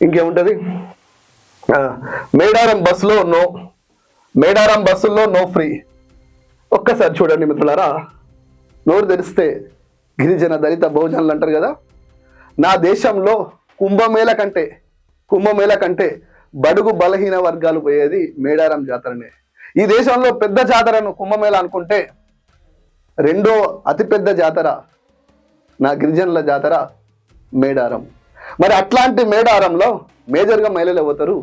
ఇంకేముంటది? మేడారం బస్సులో నో మేడారం బస్సుల్లో no free. ఒక్కసారి చూడండి మిత్రులారా నోరు తెరిస్తే గిరిజన దళిత భోజనాలు అంటారు కదా? నా దేశంలో కుంభమేళ కంటే కుంభమేళ కంటే బడుగు బలహీన వర్గాలు పోయేది మేడారం జాతరనే. ఈ దేశంలో పెద్ద జాతరను కుంభమేళ అనుకుంటే రెండో అతిపెద్ద జాతర నా గిరిజనుల జాతర మేడారం. మరి అట్లాంటి మేడారంలో మేజర్గా మహిళలు పోతారు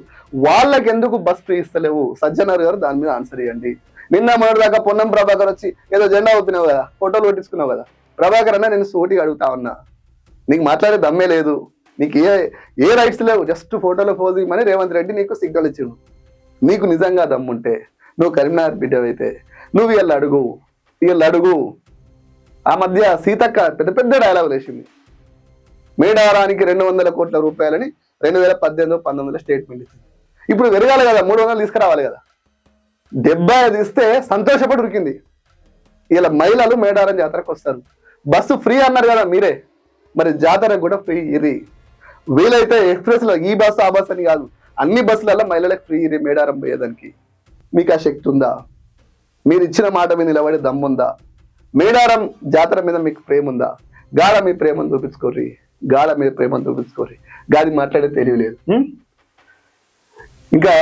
వాళ్ళకి ఎందుకు బస్ ఫ్రీ ఇస్తలేవు? సజ్జనర్ గారు దాని మీద ఆన్సర్ ఇవ్వండి. నిన్న మొదటి దాకా పొన్నం ప్రభాకర్ వచ్చి ఏదో జెండా ఊపినావు కదా ఫోటోలు కొట్టించుకున్నావు కదా. ప్రభాకర్ అన్న నేను సోటీ అడుగుతా ఉన్నా. నీకు మాట్లాడే దమ్మే లేదు. నీకు ఏ ఏ రైట్స్ లేవు? జస్ట్ ఫోటోలో పోజ్ ఇవ్వమని రేవంత్ రెడ్డి నీకు సిగ్నల్ ఇచ్చిండు. నీకు నిజంగా దమ్ముంటే నువ్వు కరీంనగర్ బిడ్డవైతే నువ్వు వీళ్ళు అడుగు. వీళ్ళు అడుగు. ఆ మధ్య సీతక్క పెద్ద పెద్ద డైలాగులు వేసింది మేడారానికి రెండు వందల కోట్ల రూపాయలని రెండు వేల పద్దెనిమిది పంతొమ్మిదిలో స్టేట్మెంట్ ఇచ్చింది. ఇప్పుడు పెరగాలి కదా మూడు వందలు తీసుకురావాలి కదా. డెబ్బై ఐదు ఇస్తే సంతోషపడి ఉరికింది. ఇలా మహిళలు మేడారం జాతరకు వస్తారు. బస్సు ఫ్రీ అన్నారు కదా మీరే. మరి జాతరకు కూడా ఫ్రీ ఇరి వీలైతే ఎక్స్ప్రెస్లో ఈ బస్సు ఆ బస్సు అని కాదు అన్ని బస్సులలో మహిళలకు ఫ్రీ ఇరి మేడారం పోయేదానికి. మీకు ఆ శక్తి ఉందా? మీరు ఇచ్చిన మాట మీద నిలబడే దమ్ముందా? మేడారం జాతర మీద మీకు ప్రేమ ఉందా గాఢ మీ ప్రేమను చూపించుకోర్రి. గాఢ మీద ప్రేమను చూపించుకోర్రి. గాలి మాట్లాడే తెలియలేదు ఇంకా